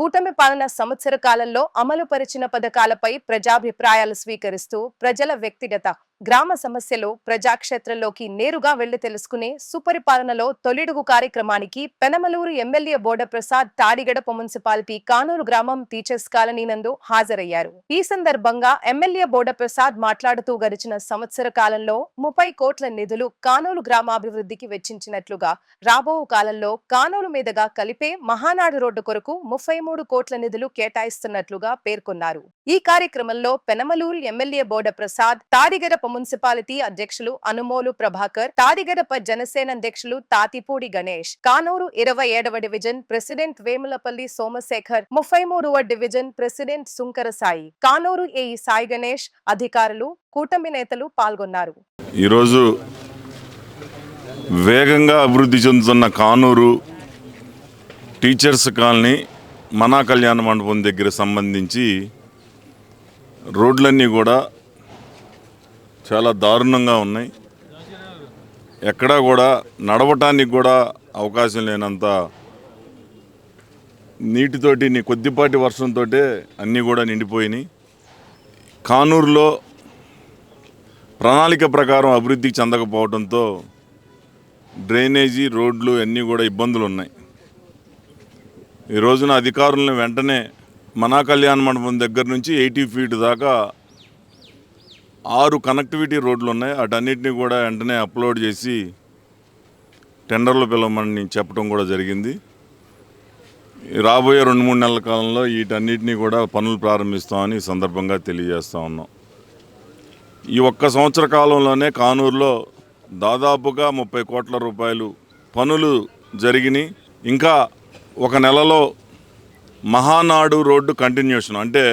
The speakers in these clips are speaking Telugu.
కూటమి పాలన సంవత్సర కాలంలో అమలు పరిచిన పథకాలపై ప్రజాభిప్రాయాలు స్వీకరిస్తూ ప్రజల వ్యక్తిగత గ్రామ సమస్యలు ప్రజాక్షేత్రంలోకి నేరుగా వెళ్ళి తెలుసుకునే సుపరిపాలనలో తొలిడుగు కార్యక్రమానికి పెనమలూరు ఎమ్మెల్యే బోడ ప్రసాద్ తాడిగడప మున్సిపాలిటీ కానూరు గ్రామం టీచర్స్ కాలనీ నందు హాజరయ్యారు. ఈ సందర్భంగా ఎమ్మెల్యే బోడ ప్రసాద్ మాట్లాడుతూ గడిచిన సంవత్సర కాలంలో ముప్పై కోట్ల నిధులు కానూరు గ్రామాభివృద్ధికి వెచ్చించినట్లుగా రాబో కాలంలో కానూరు మీదుగా కలిపే మహానాడు రోడ్డు కొరకు ముప్పై మూడు కోట్ల నిధులు కేటాయిస్తున్నట్లుగా పేర్కొన్నారు. ఈ కార్యక్రమంలో పెనమలూరు ఎమ్మెల్యే బోడ ప్రసాద్ తాడిగడప మున్సిపాలిటీ అధ్యక్షులు అనుమోలు ప్రభాకర్ తాదిగడప జనసేన అధ్యక్షులు తాతిపూడి గణేష్ కానూరు ఇరవై ఏడవ డివిజన్ ప్రెసిడెంట్ వేములపల్లి సోమశేఖర్ ముప్పై మూడవ division president Sunkara Sai Kanuru AE Sai Ganesh అధికారులు కూటమి నేతలు పాల్గొన్నారు. ఈరోజు వేగంగా అభివృద్ధి చెందుతున్న కానూరు టీచర్స్ కాలనీ మనా కళ్యాణ మండపం దగ్గర సంబంధించి రోడ్లన్నీ కూడా చాలా దారుణంగా ఉన్నాయి. ఎక్కడా కూడా నడవటానికి కూడా అవకాశం లేనంత నీటితోటి నీ కొద్దిపాటి వర్షంతో అన్నీ కూడా నిండిపోయినాయి. కానూరులో ప్రణాళిక ప్రకారం అభివృద్ధి చెందకపోవడంతో డ్రైనేజీ రోడ్లు అన్నీ కూడా ఇబ్బందులు ఉన్నాయి ఈ రోజున అధికారులను వెంటనే మనా కళ్యాణ మండపం దగ్గర నుంచి ఎయిటీ ఫీట్ దాకా ఆరు కనెక్టివిటీ రోడ్లు ఉన్నాయి వాటన్నిటిని కూడా వెంటనే అప్లోడ్ చేసి టెండర్లు పిలవమని చెప్పడం కూడా జరిగింది. రాబోయే రెండు మూడు నెలల కాలంలో వీటన్నిటిని కూడా పనులు ప్రారంభిస్తామని సందర్భంగా తెలియజేస్తూ ఉన్నాం. ఈ ఒక్క సంవత్సర కాలంలోనే కానూరులో దాదాపుగా ముప్పై కోట్ల రూపాయలు పనులు జరిగినాయి. ఇంకా ఒక నెలలో మహానాడు రోడ్డు కంటిన్యూషన్ అంటే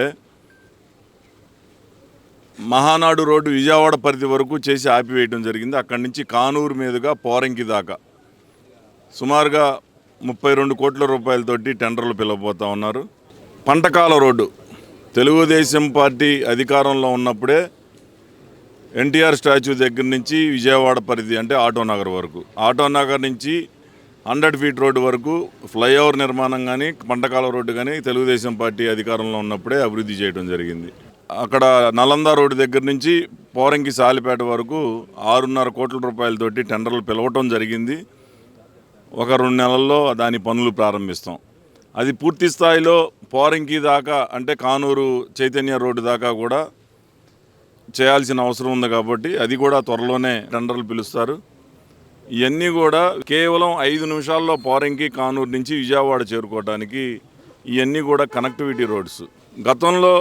మహానాడు రోడ్డు విజయవాడ పరిధి వరకు చేసి ఆపివేయడం జరిగింది. అక్కడి నుంచి కానూరు మీదుగా పోరంకి దాకా. సుమారుగా ముప్పై రెండు కోట్ల రూపాయలతోటి టెండర్లు పిలవబోతా ఉన్నారు. పంటకాల రోడ్డు. తెలుగుదేశం పార్టీ అధికారంలో ఉన్నప్పుడే ఎన్టీఆర్ స్టాచ్యూ దగ్గర నుంచి విజయవాడ పరిధి అంటే ఆటోనగర్ వరకు. ఆటోనగర్ నుంచి హండ్రెడ్ ఫీట్ రోడ్డు వరకు ఫ్లైఓవర్ నిర్మాణం కానీ పంటకాల రోడ్డు కానీ తెలుగుదేశం పార్టీ అధికారంలో ఉన్నప్పుడే అభివృద్ధి చేయడం జరిగింది. అక్కడ నలంద రోడ్డు దగ్గర నుంచి పోరంకి సాలిపేట వరకు ఆరున్నర కోట్ల రూపాయలతోటి టెండర్లు పిలవటం జరిగింది. ఒక రెండు నెలల్లో దాని పనులు ప్రారంభిస్తాం. అది పూర్తి స్థాయిలో పోరంకి దాకా అంటే కానూరు చైతన్య రోడ్డు దాకా కూడా చేయాల్సిన అవసరం ఉంది కాబట్టి అది కూడా త్వరలోనే టెండర్లు పిలుస్తారు. ఇవన్నీ కూడా కేవలం ఐదు నిమిషాల్లో పోరంకి కానూరు నుంచి విజయవాడ చేరుకోవడానికి ఇవన్నీ కూడా కనెక్టివిటీ రోడ్స్ గతంలో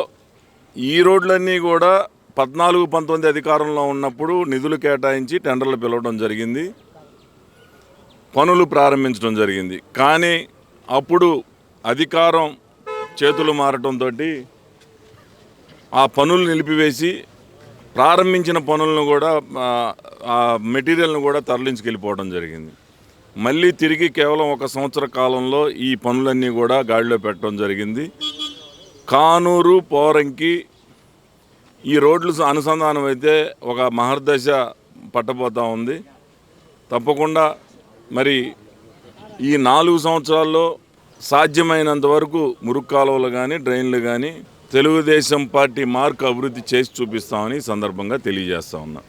ఈ రోడ్లన్నీ కూడా పద్నాలుగు పంతొమ్మిది అధికారంలో ఉన్నప్పుడు నిధులు కేటాయించి టెండర్లు పిలవడం జరిగింది. పనులు ప్రారంభించడం జరిగింది. కానీ అప్పుడు అధికారం చేతులు మారటంతో ఆ పనులు నిలిపివేసి ప్రారంభించిన పనులను కూడా ఆ, మెటీరియల్ను కూడా తరలించుకెళ్ళిపోవడం జరిగింది. మళ్ళీ తిరిగి కేవలం ఒక సంవత్సర కాలంలో ఈ పనులన్నీ కూడా గాడిలో పెట్టడం జరిగింది. కానూరు పోరంకి ఈ రోడ్లు అనుసంధానం అయితే ఒక మహర్దశ పట్టబోతూ ఉంది. తప్పకుండా మరి ఈ నాలుగు సంవత్సరాల్లో సాధ్యమైనంత వరకు మురుగు కాలువలు కానీ డ్రైన్లు కానీ తెలుగుదేశం పార్టీ మార్క్ అభివృద్ధి చేసి చూపిస్తామని సందర్భంగా తెలియజేస్తా ఉన్నా.